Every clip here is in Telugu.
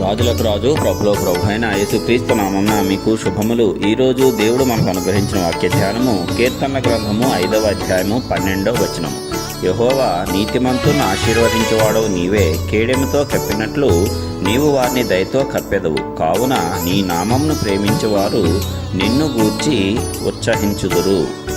రాజులకు రాజు ప్రభులో ప్రభు అయిన యేసుక్రీస్తు నామమున మీకు శుభములు. ఈరోజు దేవుడు మనకు అనుగ్రహించిన వాక్య ధ్యానము కీర్తన గ్రంథము ఐదవ అధ్యాయము పన్నెండవ వచనము. యహోవా నీతిమంతును ఆశీర్వదించేవాడు నీవే. కేడెముతో కప్పినట్లు నీవు వారిని దయతో కప్పెదవు. కావున నీ నామమును ప్రేమించేవారు నిన్ను గూర్చి ఉత్సహించుదురు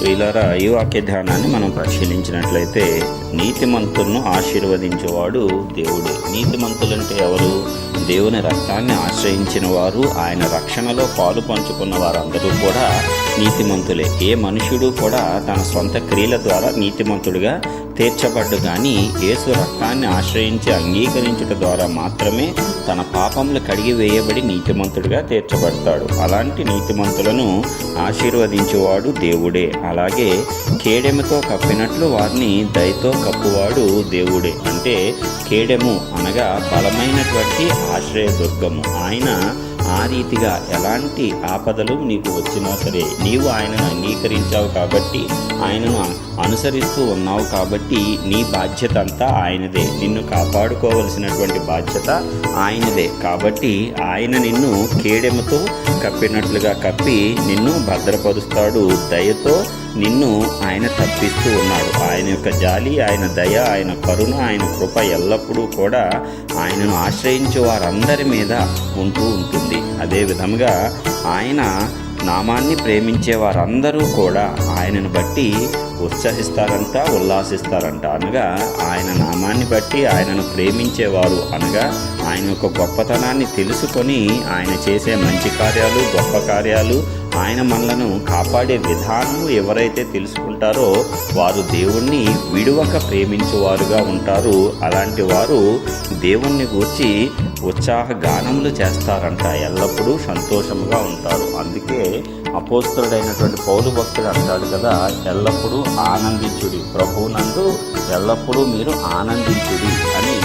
ప్రియులారా ఈ వాక్య ధ్యానాన్ని మనం పరిశీలించినట్లయితే నీతిమంతులను ఆశీర్వదించేవాడు దేవుడే. నీతిమంతులంటే ఎవరు? దేవుని రక్తాన్ని ఆశ్రయించిన వారు ఆయన రక్షణలో పాలు పంచుకున్న వారందరూ కూడా నీతిమంతులే. ఏ మనుషుడు కూడా తన సొంత క్రియల ద్వారా నీతిమంతుడిగా తీర్చబడ్డు కానీ యేసు రక్తాన్ని ఆశ్రయించి అంగీకరించుట ద్వారా మాత్రమే తన పాపములు కడిగి వేయబడి నీతిమంతుడిగా తీర్చబడతాడు. అలాంటి నీతిమంతులను ఆశీర్వదించేవాడు దేవుడే. అలాగే కేడెముతో కప్పినట్లు వారిని దయతో కప్పువాడు దేవుడే. అంటే కేడెము అనగా బలమైనటువంటి ఆశ్రయదుర్గము. ఆయన ఆ రీతిగా ఎలాంటి ఆపదలు నీకు వచ్చినా సరే నీవు ఆయనను అంగీకరించావు కాబట్టి ఆయనను అనుసరిస్తూ ఉన్నావు కాబట్టి నీ బాధ్యత అంతా ఆయనదే. నిన్ను కాపాడుకోవలసినటువంటి బాధ్యత ఆయనదే. కాబట్టి ఆయన నిన్ను కేడెముతో కప్పినట్లుగా కప్పి నిన్ను భద్రపరుస్తాడు. దయతో నిన్ను ఆయన తప్పిస్తూ ఉన్నాడు. ఆయన యొక్క జాలి ఆయన దయ ఆయన కరుణ ఆయన కృప ఎల్లప్పుడూ కూడా ఆయనను ఆశ్రయించే వారందరి మీద ఉంటూ ఉంటుంది. అదే విధంగా ఆయన నామాన్ని ప్రేమించే వారందరూ కూడా ఆయనను బట్టి ఉత్సహిస్తారంట ఉల్లాసిస్తారంట అనగా ఆయన నామాన్ని బట్టి ఆయనను ప్రేమించేవారు అనగా ఆయన యొక్క గొప్పతనాన్ని తెలుసుకొని ఆయన చేసే మంచి కార్యాలు గొప్ప కార్యాలు ఆయన మనలను కాపాడే విధానం ఎవరైతే తెలుసుకుంటారో వారు దేవుణ్ణి విడువక ప్రేమించేవారుగా ఉంటారు. అలాంటి వారు దేవుణ్ణి గూర్చి ఉత్సాహ గానములు చేస్తారంట ఎల్లప్పుడూ సంతోషముగా ఉంటారు. అందుకే అపోస్తుడైనటువంటి పౌరు భక్తుడు అంటాడు కదా ఎల్లప్పుడూ ఆనందించుడి. ప్రభువునందు ఎల్లప్పుడూ మీరు ఆనందించుడి అని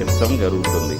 చెప్తాం జరుగుతుంది.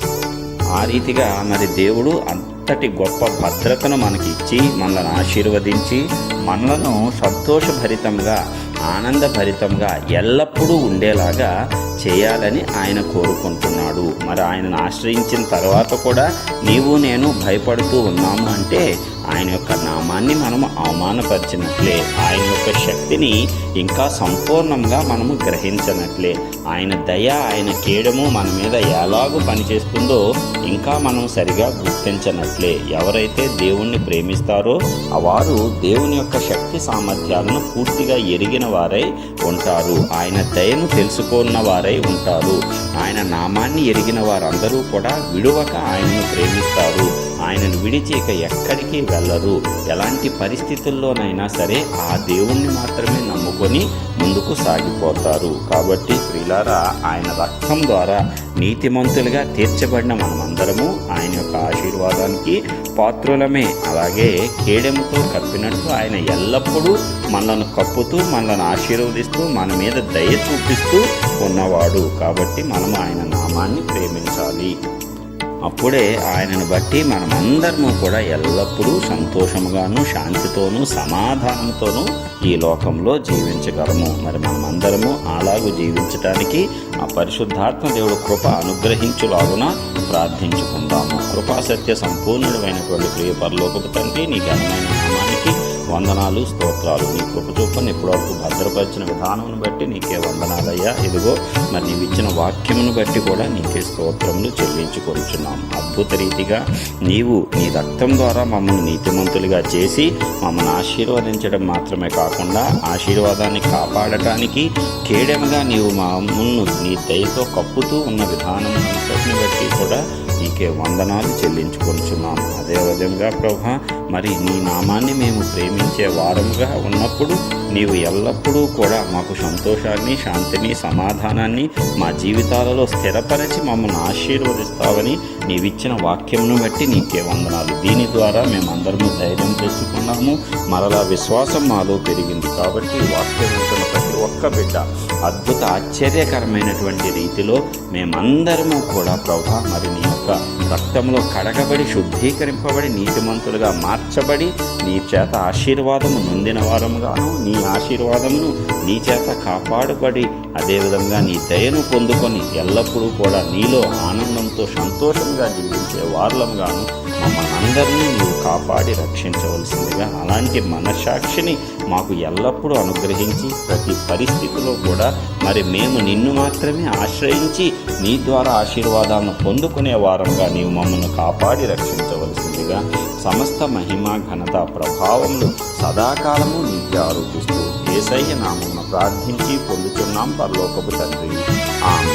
ఆ రీతిగా మరి దేవుడు అంతటి గొప్ప భద్రతను మనకి ఇచ్చి మనల్ని ఆశీర్వదించి మనలను సంతోషభరితంగా ఆనందభరితంగా ఎల్లప్పుడూ ఉండేలాగా చేయాలని ఆయన కోరుకుంటున్నాడు. మరి ఆయనను ఆశ్రయించిన తర్వాత కూడా నీవు నేను భయపడుతూ ఉన్నాము అంటే ఆయన యొక్క నామాన్ని మనము అవమానపరిచినట్లే ఆయన యొక్క శక్తిని ఇంకా సంపూర్ణంగా మనము గ్రహించినట్లే. ఆయన దయ ఆయన కేడము మన మీద ఎలాగూ పనిచేస్తుందో ఇంకా మనం సరిగా గుర్తించినట్లే. ఎవరైతే దేవుణ్ణి ప్రేమిస్తారో వారు దేవుని యొక్క శక్తి సామర్థ్యాలను పూర్తిగా ఎరిగిన వారై ఉంటారు. ఆయన దయను తెలుసుకున్న వారై ఉంటారు. ఆయన నామాన్ని ఎరిగిన వారందరూ కూడా విడువక ఆయనను ప్రేమిస్తారు. ఆయనను విడిచి ఇక ఎక్కడికి వెళ్ళరు. ఎలాంటి పరిస్థితుల్లోనైనా సరే ఆ దేవుణ్ణి మాత్రమే నమ్ముకొని ముందుకు సాగిపోతారు. కాబట్టి ప్రిలారా ఆయన రక్తం ద్వారా నీతిమంతులుగా తీర్చబడిన మనమందరము ఆయన యొక్క ఆశీర్వాదానికి పాత్రులమే. అలాగే కేడెముతో కప్పినట్టు ఆయన ఎల్లప్పుడూ మనల్ని కప్పుతూ మనల్ని ఆశీర్వదిస్తూ మన మీద దయ చూపిస్తూ ఉన్నవాడు. కాబట్టి మనము ఆయన నామాన్ని ప్రేమించాలి. అప్పుడే ఆయనను బట్టి మనమందరము కూడా ఎల్లప్పుడూ సంతోషముగాను శాంతితోనూ సమాధానంతోనూ ఈ లోకంలో జీవించగలము. మరి మనమందరము అలాగూ జీవించటానికి ఆ పరిశుద్ధాత్మ దేవుడు కృప అనుగ్రహించులాగున ప్రార్థించుకుందాము. కృపాసత్య సంపూర్ణుడమైనటువంటి ప్రియ పరలోకపు తండ్రి నీకు అందమైన నామానికి వందనాలు స్తోత్రాలు. నీ కృప ఇప్పటివరకు భద్రపరిచిన విధానం బట్టి నీకే వందనాలయ్యా. ఇదిగో మరి నీవు ఇచ్చిన వాక్యమును బట్టి కూడా నీకే స్తోత్రములు చెల్లించుకొచ్చున్నాం అద్భుత రీతిగా నీవు నీ రక్తం ద్వారా మమ్మల్ని నీతిమంతులుగా చేసి మమ్మల్ని ఆశీర్వదించడం మాత్రమే కాకుండా ఆశీర్వాదాన్ని కాపాడటానికి కేడెముగా నీవు మమ్మల్ని నీ దయతో కప్పుతూ ఉన్న విధానం అంతటిని బట్టి కూడా నీకే వందనాలు చెల్లించుకొంచున్నాము. అదే విధంగా ప్రభా మరి నీ నామాన్ని మేము ప్రేమించే వారముగా ఉన్నప్పుడు నీవు ఎల్లప్పుడూ కూడా మాకు సంతోషాన్ని శాంతిని సమాధానాన్ని మా జీవితాలలో స్థిరపరిచి మమ్మల్ని ఆశీర్వదిస్తావని నీవిచ్చిన వాక్యంను బట్టి నీకే వందనాలు. దీని ద్వారా మేమందరము ధైర్యం తెచ్చుకున్నాము. మరలా విశ్వాసం మాలో పెరిగింది కాబట్టి వాక్యం ప్రతి ఒక్క బిడ్డ. అద్భుత ఆశ్చర్యకరమైనటువంటి రీతిలో మేమందరము కూడా ప్రభా మరి నీ యొక్క రక్తంలో కడగబడి శుద్ధీకరింపబడి నీతిమంతులుగా మార్చబడి నీ చేత ఆశీర్వాదము నొందిన వారముగాను నీ ఆశీర్వాదమును నీ చేత కాపాడబడి అదేవిధంగా నీ దయను పొందుకొని ఎల్లప్పుడూ కూడా నీలో ఆనందంతో సంతోషంగా జీవించే వారులంగాను మమ్మల్ని అందరినీ నీవు కాపాడి రక్షించవలసిందిగా అలాంటి మనసాక్షిని మాకు ఎల్లప్పుడూ అనుగ్రహించి ప్రతి పరిస్థితిలో కూడా మరి మేము నిన్ను మాత్రమే ఆశ్రయించి నీ ద్వారా ఆశీర్వాదాలను పొందుకునే వారంగా నీవు మమ్మల్ని కాపాడి రక్షించవలసిందిగా సమస్త మహిమ ఘనత ప్రభావములు సదాకాలము నీకే ఆరోపిస్తూ ఏసయ్య నామమున ప్రార్థించి పొందుతున్నాం పరలోకపు తండ్రి. ఆమె